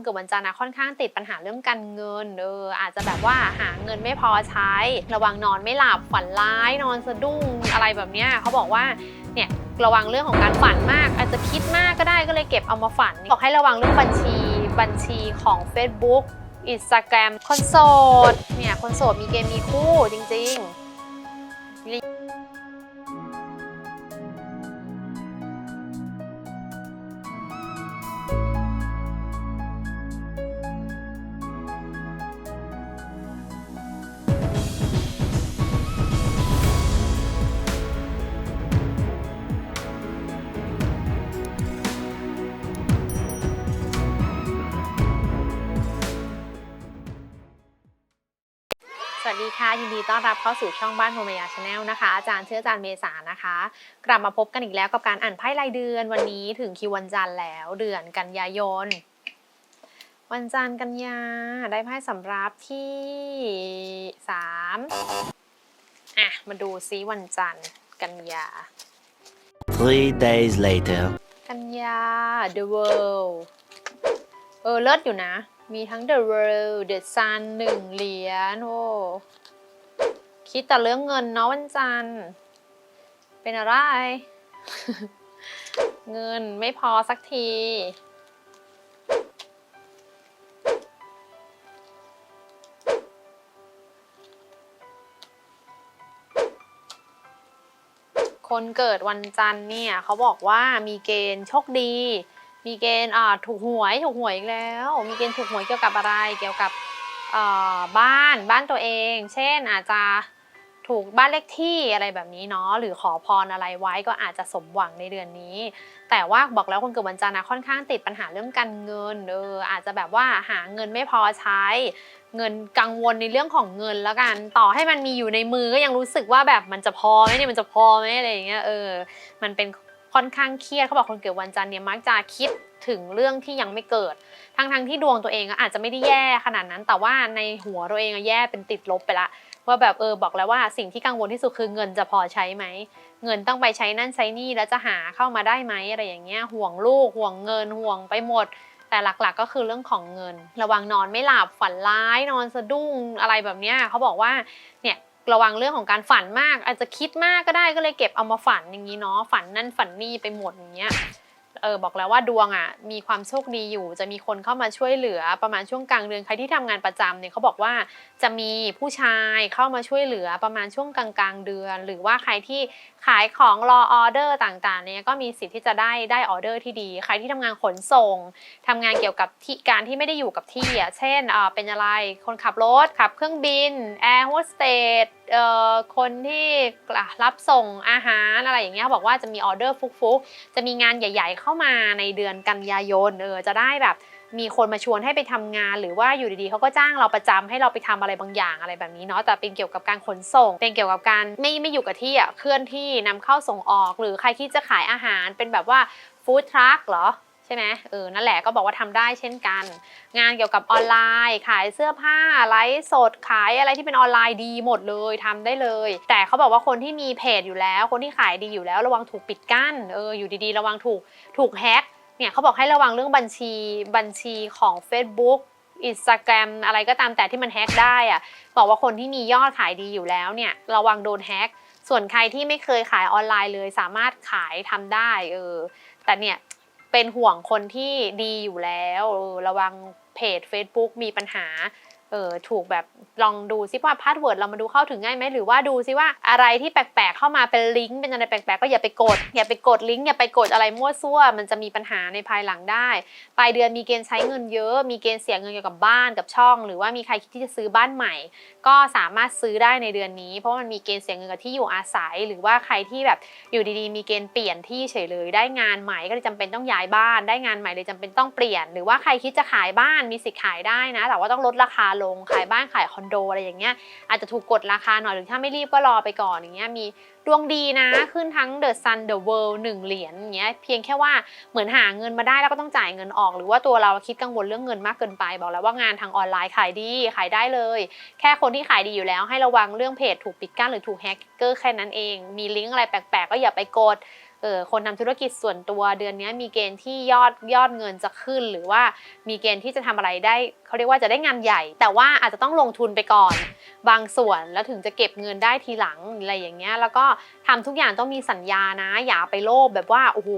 นเกิดวันจันทร์นะค่อนข้างติดปัญหาเรื่องการเงินเอออาจจะแบบว่าหาเงินไม่พอใช้ ระวังนอนไม่หลับฝันร้ายนอนสะดุ้งอะไรแบบเนี้ยเขาบอกว่าเนี่ยระวังเรื่องของการฝันมาก อาจจะคิดมากก็ได้ก็เลยเก็บเอามาฝันบอกให้ระวังเรื่องบัญชีบัญชีของ Facebook อินสตาแกรมคนโสดเนี่ยคนโสดมีเกณฑ์มีคู่จริง ๆ สวัสดีค่ะ ยินดีต้อนรับเข้าสู่ช่องบ้านโฮมยาชาแนลนะคะ อาจารย์เชื่ออาจารย์เมษานะคะ กลับมาพบกันอีกแล้วกับการอ่านไพ่รายเดือนวันนี้ถึงคิววันจันทร์แล้ว เดือนกันยายน วันจันทร์กันยาได้ไพ่สำรับที่สามอะ มาดูซิวันจันทร์กันยา Three days later. กันยา The World เออเลิศอยู่นะ มีทั้ง The World The Sun หนึ่งเหรียญโอ้คิดแต่เรื่องเงินเนาะวันจันทร์ เป็นอะไร เงินไม่พอสักที คนเกิดวันจันทร์เนี่ยเขาบอกว่ามีเกณฑ์โชคดี มีเกณฑ์อ่าถูกหวยถูกหวยอีกแล้ว มีเกณฑ์ถูกหวยเกี่ยวกับอะไร เกี่ยวกับอ่อบ้านบ้านตัวเอง เช่นอาจจะถูกบ้านเลขที่อะไรแบบนี้เนาะหรือขอพรอะไรไว้ก็อาจจะสมหวังในเดือนนี้ แต่ว่าบอกแล้วคนเกิดวันจันทร์นะค่อนข้างติดปัญหาเรื่องการเงินเอออาจจะแบบว่าหาเงินไม่พอใช้ เงินกังวลในเรื่องของเงินแล้วกันต่อให้มันมีอยู่ในมือก็ยังรู้สึกว่าแบบมันจะพอไหมเนี่ยมันจะพอไหมอะไรอย่างเงี้ยเออมันเป็น ค่อนข้างเครียดเขาบอกคนเกิดวันจันทร์เนี่ยมักจะคิดถึงเรื่องที่ยังไม่เกิด ทั้งทั้งๆที่ดวงตัวเองอะอาจจะไม่ได้แย่ขนาดนั้น แต่ว่าในหัวตัวเองแย่เป็นติดลบไปละว่าแบบเออบอกแล้วว่าสิ่งที่กังวลที่สุดคือเงินจะพอใช้ไหม เงินต้องไปใช้นั่นใช้นี่แล้วจะหาเข้ามาได้ไหมอะไรอย่างเงี้ยห่วงลูกห่วงเงินห่วงไปหมด แต่หลักๆก็คือเรื่องของเงิน ระวังนอนไม่หลับฝันร้ายนอนสะดุ้งอะไรแบบเนี้ยเขาบอกว่าเนี่ย ระวังเรื่องของการฝันมาก อาจจะคิดมากก็ได้ก็เลยเก็บเอามาฝันอย่างนี้เนาะฝันนั่นฝันนี่ไปหมดอย่างเงี้ยเออบอกแล้วว่าดวงอะมีความโชคดีอยู่ จะมีคนเข้ามาช่วยเหลือประมาณช่วงกลางเดือนใครที่ทำงานประจำเนี่ยเขาบอกว่า จะมีผู้ชายเข้ามาช่วยเหลือประมาณช่วงกลางๆ เดือน หรือว่าใครที่ขายของรอออเดอร์ต่างๆเนี่ยก็มีสิทธิ์ที่จะได้ได้ออเดอร์ที่ดี ใครที่ทำงานขนส่งทำงานเกี่ยวกับที่การที่ไม่ได้อยู่กับที่อะเช่นเอ่อเป็นอะไรคนขับรถขับเครื่องบินแอร์โฮสเตสเอ่อคนที่รับส่งอาหารอะไรอย่างเงี้ยบอกว่าจะมีออเดอร์ฟุกๆ จะมีงานใหญ่ ๆ เข้ามาในเดือนกันยายนเออจะได้แบบ มีคนมาชวนให้ไปทำงาน หรือว่าอยู่ดีๆเขาก็จ้างเราประจำให้เราไปทำอะไรบางอย่างอะไรแบบนี้เนาะแต่เป็นเกี่ยวกับการขนส่ง เป็นเกี่ยวกับการไม่ไม่อยู่กับที่อะเคลื่อนที่นำเข้าส่งออก หรือใครที่จะขายอาหารเป็นแบบว่าฟู้ดทรัคเหรอใช่ไหมเออ นั่นแหละก็บอกว่าทำได้เช่นกัน งานเกี่ยวกับออนไลน์ ขายเสื้อผ้าไลฟ์สดขายอะไรที่เป็นออนไลน์ดีหมดเลยทำได้เลย แต่เขาบอกว่าคนที่มีเพจอยู่แล้ว คนที่ขายดีอยู่แล้ว ระวังถูกปิดกั้น เออ อยู่ดีๆ ระวังถูกถูกแฮ็ก เนี่ยเขาบอกให้ระวังเรื่องบัญชีบัญชีของ Facebook อินสตาแกรมอะไรก็ตามแต่ที่มันแฮ็กได้อะบอกว่าคนที่มียอดขายดีอยู่แล้วเนี่ยระวังโดนแฮ็กส่วนใครที่ไม่เคยขายออนไลน์เลย สามารถขายทำได้เออแต่เนี่ยเป็นห่วงคนที่ดีอยู่แล้วเออระวังเพจ Facebook มีปัญหา เออถูกแบบลองดูซิว่าพาสเวิร์ดเรามาดูเข้าถึงง่ายไหมหรือว่าดูซิว่าอะไรที่แปลกๆเข้ามาเป็นลิงก์เป็นอะไรแปลกๆก็อย่าไปกด อย่าไปกดลิงก์อย่าไปกดอะไรมั่วซั่ว มันจะมีปัญหาในภายหลังได้ ปลายเดือนมีเกณฑ์ใช้เงินเยอะ มีเกณฑ์เสียเงินเกี่ยวกับบ้านกับช่อง หรือว่ามีใครคิดที่จะซื้อบ้านใหม่ ก็สามารถซื้อได้ในเดือนนี้ เพราะมันมีเกณฑ์เสียเงินกับที่อยู่อาศัย หรือว่าใครที่แบบอยู่ดีๆ มีเกณฑ์เปลี่ยนที่เฉยเลย ได้งานใหม่ก็เลยจำเป็นต้องย้ายบ้าน ได้งานใหม่เลยจำเป็นต้องเปลี่ยน หรือว่าใครคิดจะขายบ้านมีสิทธิ์ขายได้นะ แต่ว่าต้องลดราคาลงขายบ้านขายคอนโดอะไรอย่างเงี้ยอาจจะถูกกดราคาหน่อยหรือถ้าไม่รีบก็รอไปก่อนอย่างเงี้ยมีดวงดีนะขึ้นทั้ง The Sun The World หนึ่งเหรียญอย่างเงี้ยเพียงแค่ว่าเหมือนหาเงินมาได้แล้วก็ต้องจ่ายเงินออก หรือว่าตัวเราคิดกังวลเรื่องเงินมากเกินไปบอกแล้วว่างานทางออนไลน์ขายดีขายได้เลย แค่คนที่ขายดีอยู่แล้ว ให้ระวังเรื่องเพจถูกปิดกั้นหรือถูกแฮกเกอร์แค่นั้นเอง มีลิงก์อะไรแปลกๆก็อย่าไปกด เออคนทำธุรกิจส่วนตัวเดือนนี้มีเกณฑ์ที่ยอดยอดเงินจะขึ้น หรือว่ามีเกณฑ์ที่จะทำอะไรได้เขาเรียกว่าจะได้งานใหญ่ แต่ว่าอาจจะต้องลงทุนไปก่อน บางส่วนแล้วถึงจะเก็บเงินได้ทีหลังอะไรอย่างเงี้ยแล้วก็ทำทุกอย่างต้องมีสัญญานะ อย่าไปโลภแบบว่าโอ้โห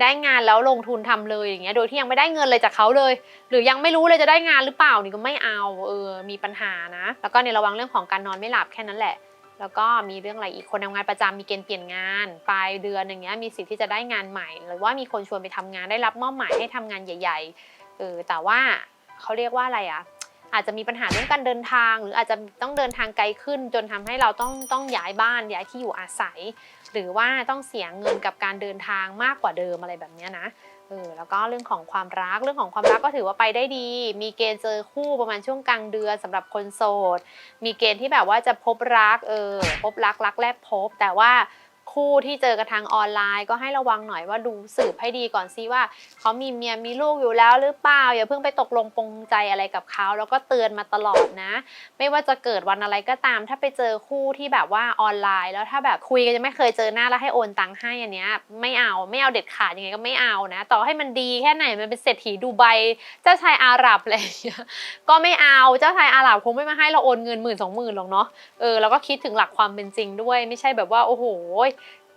ได้งานแล้วลงทุนทำเลยอย่างเงี้ยโดยที่ยังไม่ได้เงินเลยจากเขาเลย หรือยังไม่รู้เลยจะได้งานหรือเปล่านี่ก็ไม่เอาเออมีปัญหานะ แล้วก็เนี่ยระวังเรื่องของการนอนไม่หลับแค่นั้นแหละ แล้วก็มีเรื่องอะไรอีกคนทำงานประจำมีเกณฑ์เปลี่ยนงาน ปลายเดือนอย่างเงี้ยมีสิทธิ์ที่จะได้งานใหม่ หรือว่ามีคนชวนไปทำงานได้รับมอบหมายให้ทำงานใหญ่ๆเออแต่ว่าเขาเรียกว่าอะไรอะอาจจะมีปัญหาเรื่องการเดินทาง หรืออาจจะต้องเดินทางไกลขึ้น จนทำให้เราต้องต้องย้ายบ้านย้ายที่อยู่อาศัย หรือว่าต้องเสียเงินกับการเดินทางมากกว่าเดิมอะไรแบบนี้นะ เออแล้วก็เรื่องของความรักเรื่องของความรักก็ถือว่าไปได้ดี มีเกณฑ์เจอคู่ประมาณช่วงกลางเดือนสำหรับคนโสด มีเกณฑ์ที่แบบว่าจะพบรักเออพบรักรักแรกพบ แต่ว่า คู่ที่เจอกันทางออนไลน์ ก็ให้ระวังหน่อยว่าดูสืบให้ดีก่อนซิว่าเขามีเมียมีลูกอยู่แล้วหรือเปล่าอย่าเพิ่งไปตกลงปงใจอะไรกับเขาแล้วก็เตือนมาตลอดนะ ไม่ว่าจะเกิดวันอะไรก็ตาม ถ้าไปเจอคู่ที่แบบว่าออนไลน์ แล้วถ้าแบบคุยกันจะไม่เคยเจอหน้าแล้วให้โอนตังค์ให้อันเนี้ยไม่เอาไม่เอาเด็ดขาดยังไงก็ไม่เอานะ ต่อให้มันดีแค่ไหนมันเป็นเศรษฐีดูไบเจ้าชายอาหรับอะไรอย่างเงี้ยก็ไม่เอาเจ้าชายอาหรับคงไม่มาให้เราโอนเงินหมื่นสองหมื่นหรอกเนาะเออแล้วก็คิดถึงหลักความเป็นจริงด้วย ไม่ใช่แบบว่าโอ้โห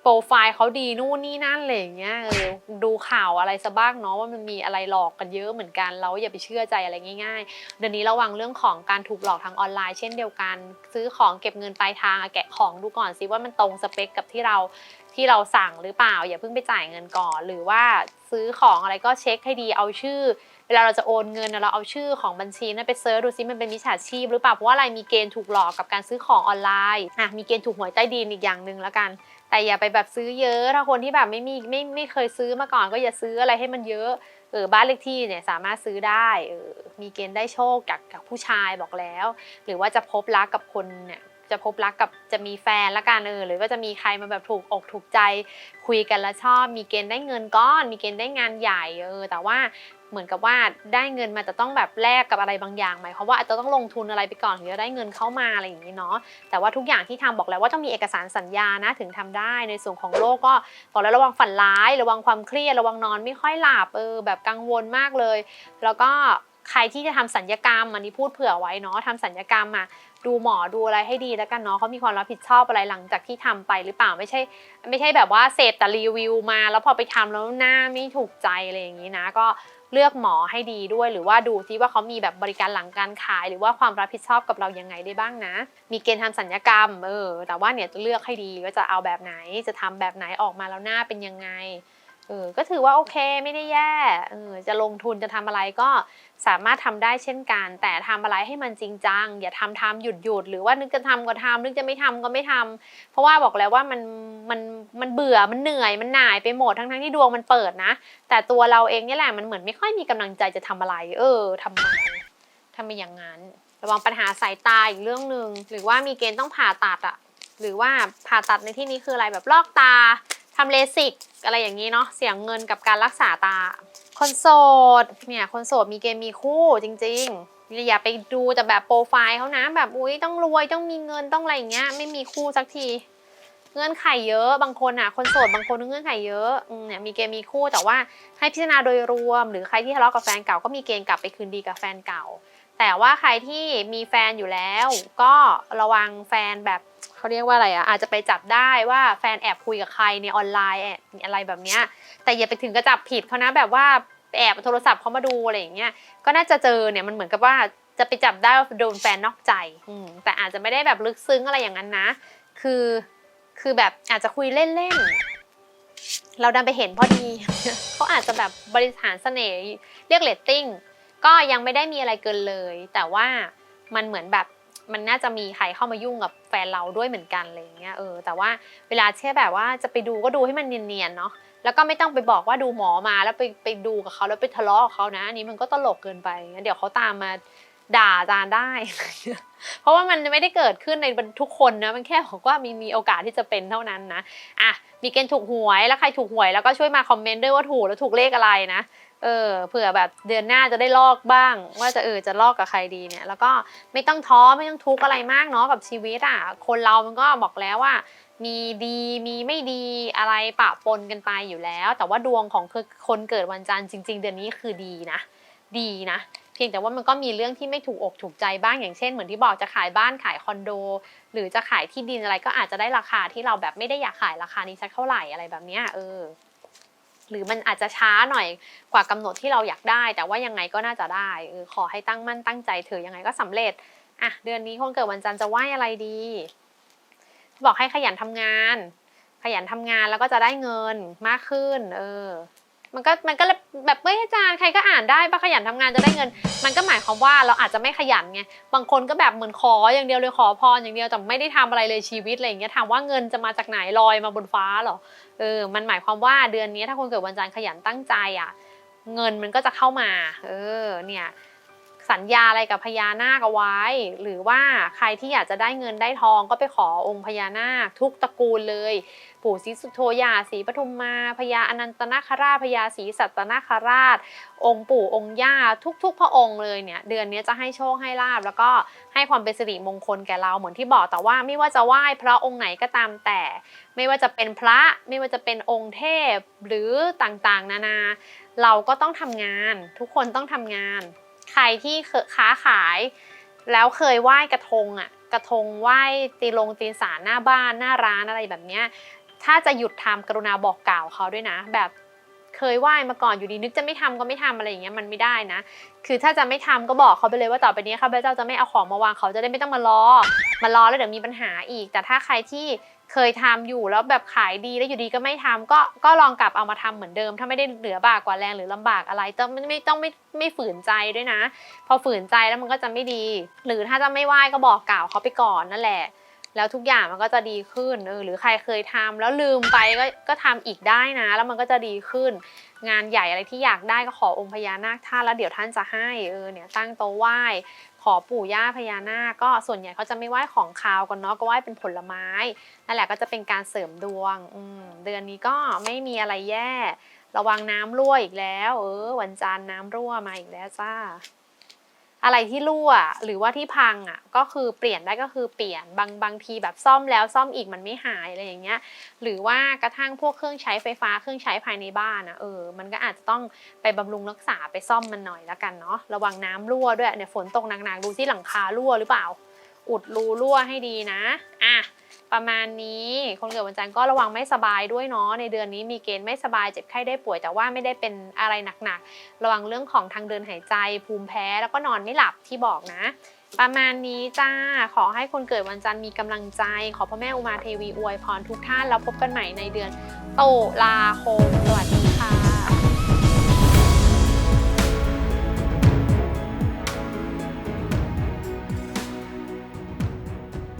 โปรไฟล์เขาดีนู่นนี่นั่นอะไรอย่างเงี้ยเออดูข่าวอะไรซะบ้างเนาะว่ามันมีอะไรหลอกกันเยอะเหมือนกันเราอย่าไปเชื่อใจอะไรง่ายๆ เดี๋ยวนี้ระวังเรื่องของการถูกหลอกทางออนไลน์เช่นเดียวกัน ซื้อของเก็บเงินปลายทางแกะของดูก่อนสิว่ามันตรงสเปคกับที่เราที่เราสั่งหรือเปล่า อย่าเพิ่งไปจ่ายเงินก่อน หรือว่าซื้อของอะไรก็เช็คให้ดีเอาชื่อ เวลาเราจะโอนเงินเราเอาชื่อของบัญชีนั้นไปเซิร์ชดูซิมันเป็นมิจฉาชีพหรือเปล่าเพราะว่าอะไรมีเกณฑ์ถูกหลอกกับการซื้อของออนไลน์อะมีเกณฑ์ถูกหวยใต้ดินอีกอย่างหนึ่งแล้วกัน แต่อย่าไปแบบซื้อเยอะ ถ้าคนที่แบบไม่มีไม่ไม่เคยซื้อมาก่อน ก็อย่าซื้ออะไรให้มันเยอะเออบ้านเลขที่เนี่ยสามารถซื้อได้เออมีเกณฑ์ได้โชคจากจากผู้ชายบอกแล้ว หรือว่าจะพบรักกับคนเนี่ยจะพบรักกับจะมีแฟนละกันเออหรือว่าจะมีใครมาแบบถูกอกถูกใจคุยกันแล้วชอบ มีเกณฑ์ได้เงินก้อน มีเกณฑ์ได้งานใหญ่เออแต่ว่า เหมือนกับว่าได้เงินมาแต่ต้องแบบแลกกับอะไรบางอย่างหมายความว่าอาจจะต้องลงทุนอะไรไปก่อนถึงจะได้เงินเข้ามาอะไรอย่างนี้เนาะแต่ว่าทุกอย่างที่ทำบอกแล้วว่าต้องมีเอกสารสัญญานะถึงทำได้ในส่วนของโลกก็บอกแล้วระวังฝันร้าย ระวังความเครียดระวังนอนไม่ค่อยหลับเออแบบกังวลมากเลย แล้วก็ใครที่จะทำสัญญกรรมอันนี้พูดเผื่อไว้เนาะทำสัญญกรรมอะดูหมอดูอะไรให้ดีแล้วกันเนาะเขามีความรับผิดชอบอะไรหลังจากที่ทำไปหรือเปล่าไม่ใช่ ไม่ใช่แบบว่าเสพแต่รีวิวมา แล้วพอไปทำแล้วหน้าไม่ถูกใจอะไรอย่างนี้นะก็ เลือกหมอให้ดีด้วย หรือว่าดูซิว่าเขามีแบบบริการหลังการขาย หรือว่าความรับผิดชอบกับเรายังไงได้บ้างนะ มีเกณฑ์ทำสัญญกรรมเออแต่ว่าเนี่ยจะเลือกให้ดีว่าจะเอาแบบไหนจะทำแบบไหนออกมาแล้วหน้าเป็นยังไง ออก็ถือว่าโอเคไม่ได้แย่เออจะลงทุนจะทำอะไรก็สามารถทำได้เช่นกัน แต่ทำอะไรให้มันจริงจังอย่าทำทำหยุดหยุดหรือว่านึกจะทำก็ทำนึกจะไม่ทำก็ไม่ทำเพราะว่าบอกแล้วว่ามันมันมันเบื่อมันเหนื่อยมันหน่ายไปหมดทั้งทั้งที่ดวงมันเปิดนะ แต่ตัวเราเองนี่แหละมันเหมือนไม่ค่อยมีกำลังใจจะทำอะไร เออทำไมทำไมอย่างนั้น ระวังปัญหาสายตาอีกเรื่องหนึ่งหรือว่ามีเกณฑ์ต้องผ่าตัดอะหรือว่าผ่าตัดในที่นี้คืออะไรแบบลอกตา ทำเลสิกอะไรอย่างนี้เนาะเสียงเงินกับการรักษาตา คนโสดเนี่ยคนโสดมีเกณฑ์มีคู่จริงๆอย่าไปดูแต่แบบโปรไฟล์เขานะแบบอุ้ยต้องรวยต้องมีเงินต้องอะไรอย่างเงี้ยไม่มีคู่สักที เงื่อนไขเยอะบางคนอะคนโสดบางคนเงื่อนไขเยอะเนี่ยมีเกณฑ์มีคู่แต่ว่าให้พิจารณาโดยรวม หรือใครที่ทะเลาะกับแฟนเก่าก็มีเกณฑ์กลับไปคืนดีกับแฟนเก่า แต่ว่าใครที่มีแฟนอยู่แล้ว ก็ระวังแฟนแบบ เขาเรียกว่าอะไรอะอาจจะไปจับได้ว่าแฟนแอบคุยกับใครในออนไลน์แอบอะไรแบบเนี้ยแต่อย่าไปถึงกระจับผิดเขานะแบบว่าแอบโทรศัพท์เขามาดูอะไรอย่างเงี้ยก็น่าจะเจอเนี่ยมันเหมือนกับว่าจะไปจับได้ว่าโดนแฟนนอกใจอืมแต่อาจจะไม่ได้แบบลึกซึ้งอะไรอย่างนั้นนะ คือคือแบบอาจจะคุยเล่นๆ เราดันไปเห็นพอดี เขาอาจจะแบบบริหารเสน่ห์เรียกเรตติ้งก็ยังไม่ได้มีอะไรเกินเลย แต่ว่ามันเหมือนแบบ มันน่าจะมีใครเข้ามายุ่งกับแฟนเราด้วยเหมือนกันอะไรอย่างเงี้ยเออแต่ว่าเวลาเช่แบบว่าจะไปดูก็ดูให้มันเนียนๆเนาะแล้วก็ไม่ต้องไปบอกว่าดูหมอมาแล้วไปไปดูกับเขาแล้วไปทะเลาะกับเขานะอันนี้มันก็ตลกเกินไปเดี๋ยวเขาตามมา ด่าอาจารย์ได้ เพราะว่ามันไม่ได้เกิดขึ้นในทุกคนนะ มันแค่บอกว่ามีมีโอกาสที่จะเป็นเท่านั้นนะ อะ มีเกณฑ์ถูกหวย แล้วใครถูกหวยแล้วก็ช่วยมาคอมเมนต์ด้วยว่าถูกแล้วถูกเลขอะไรนะ เออ เผื่อแบบเดือนหน้าจะได้ลอกบ้าง ว่าจะเออจะลอกกับใครดีเนี่ย แล้วก็ไม่ต้องท้อไม่ต้องทุกข์อะไรมากเนาะกับชีวิตอะ คนเรามันก็บอกแล้วว่ามีดีมีไม่ดีอะไรปะปนกันไปอยู่แล้ว แต่ว่าดวงของคนเกิดวันจันทร์จริง ๆ เดือนนี้คือดีนะ ดีนะ เพียงแต่ว่ามันก็มีเรื่องที่ไม่ถูกอกถูกใจบ้างอย่างเช่นเหมือนที่บอกจะขายบ้านขายคอนโด หรือจะขายที่ดินอะไรก็อาจจะได้ราคาที่เราแบบไม่ได้อยากขายราคานี้สักเท่าไหร่อะไรแบบเนี้ยเออหรือมันอาจจะช้าหน่อยกว่ากำหนดที่เราอยากได้ แต่ว่ายังไงก็น่าจะได้เออขอให้ตั้งมั่นตั้งใจเถอะยังไงก็สำเร็จอะเดือนนี้คนเกิดวันจันทร์จะไหวอะไรดี บอกให้ขยันทำงาน ขยันทำงานแล้วก็จะได้เงินมากขึ้น เออ มันก็มันก็แบบเฮ้ยอาจารย์ใครก็อ่านได้ปะขยันทำงานจะได้เงิน มันก็หมายความว่าเราอาจจะไม่ขยันไงบางคนก็แบบเหมือนขออย่างเดียวเลยขอพรอย่างเดียวแต่ไม่ได้ทำอะไรเลยชีวิตอะไรอย่างเงี้ยถามว่าเงินจะมาจากไหนลอยมาบนฟ้าเหรอเออมันหมายความว่าเดือนนี้ถ้าคนเกิดวันจันทร์ขยันตั้งใจอะเงินมันก็จะเข้ามา เออเนี่ยสัญญาอะไรกับพญานาคเอาไว้ หรือว่าใครที่อยากจะได้เงินได้ทองก็ไปขอองค์พญานาคทุกตระกูลเลย ปู่ศรีสุโธยาศรีปทุมมาพญาอนันตนาคราชพญาศรีสัตนาคราช องค์ปู่องค์ย่าทุก ๆ พระองค์เลยเนี่ยเดือนนี้จะให้โชคให้ลาบแล้วก็ให้ความเป็นสิริมงคลแก่เราเหมือนที่บอกแต่ว่าไม่ว่าจะไหว้พระองค์ไหนก็ตามแต่ ไม่ว่าจะเป็นพระไม่ว่าจะเป็นองค์เทพหรือต่างๆ นานา เราก็ต้องทำงาน ทุกคนต้องทำงาน ใครที่ค้าขาย แล้วเคยไหว้กระทงอะกระทงไหว้ตีลงตีสารหน้าบ้านหน้าร้านอะไรแบบเนี้ย ถ้าจะหยุดทำกรุณาบอกกล่าวเขาด้วยนะ แบบเคยไหว้มาก่อนอยู่ดีนึกจะไม่ทำก็ไม่ทำอะไรอย่างเงี้ยมันไม่ได้นะ คือถ้าจะไม่ทำก็บอกเขาไปเลยว่าต่อไปนี้ข้าพเจ้าจะไม่เอาของมาวางเขาจะได้ไม่ต้องมารอ มารอแล้วเดี๋ยวมีปัญหาอีก แต่ถ้าใครที่เคยทำอยู่แล้วแบบขายดีแล้วอยู่ดีก็ไม่ทำก็ก็ลองกลับเอามาทำเหมือนเดิม ถ้าไม่ได้เหลือบากกว่าแรงหรือลำบากอะไรต้องไม่ไม่ต้องไม่ไม่ฝืนใจด้วยนะ พอฝืนใจแล้วมันก็จะไม่ดี หรือถ้าจะไม่ไหว้ก็บอกกล่าวเขาไปก่อนนั่นแหละ แล้วทุกอย่างมันก็จะดีขึ้นเออหรือใครเคยทำแล้วลืมไปก็ก็ทำอีกได้นะ แล้วมันก็จะดีขึ้น งานใหญ่อะไรที่อยากได้ก็ขอองค์พญานาคท่านแล้วเดี๋ยวท่านจะให้เออเนี่ยตั้งโต๊ะไหว้ขอปู่ย่าพญานาคก็ส่วนใหญ่เขาจะไม่ไหว้ของคาวกันเนาะก็ไหว้เป็นผลไม้นั่นแหละก็จะเป็นการเสริมดวงอืเดือนนี้ก็ไม่มีอะไรแย่ ระวังน้ำรั่วอีกแล้ว เออวันจันทร์น้ำรั่วมาอีกแล้วจ้า อะไรที่รั่วหรือว่าที่พังอะก็คือเปลี่ยนได้ก็คือเปลี่ยนบางบางทีแบบซ่อมแล้วซ่อมอีกมันไม่หายอะไรอย่างเงี้ยหรือว่ากระทั่งพวกเครื่องใช้ไฟฟ้าเครื่องใช้ภายในบ้านอะเออมันก็อาจจะต้องไปบำรุงรักษาไปซ่อมมันหน่อยละกันเนาะระวังน้ำรั่วด้วยเนี่ยฝนตกหนักๆดูที่หลังคารั่วหรือเปล่า อุดรูรั่วให้ดีนะอะ ประมาณนี้ คนเกิดวันจันทร์ก็ระวังไม่สบายด้วยเนาะในเดือนนี้มีเกณฑ์ไม่สบายเจ็บไข้ได้ป่วยแต่ว่าไม่ได้เป็นอะไรหนักๆ ระวังเรื่องของทางเดินหายใจ ภูมิแพ้แล้วก็นอนไม่หลับที่บอกนะ ประมาณนี้จ้า ขอให้คนเกิดวันจันทร์มีกำลังใจ ขอพระแม่อุมาเทวีอวยพรทุกท่านแล้วพบกันใหม่ในเดือนตุลาคมสวัสดี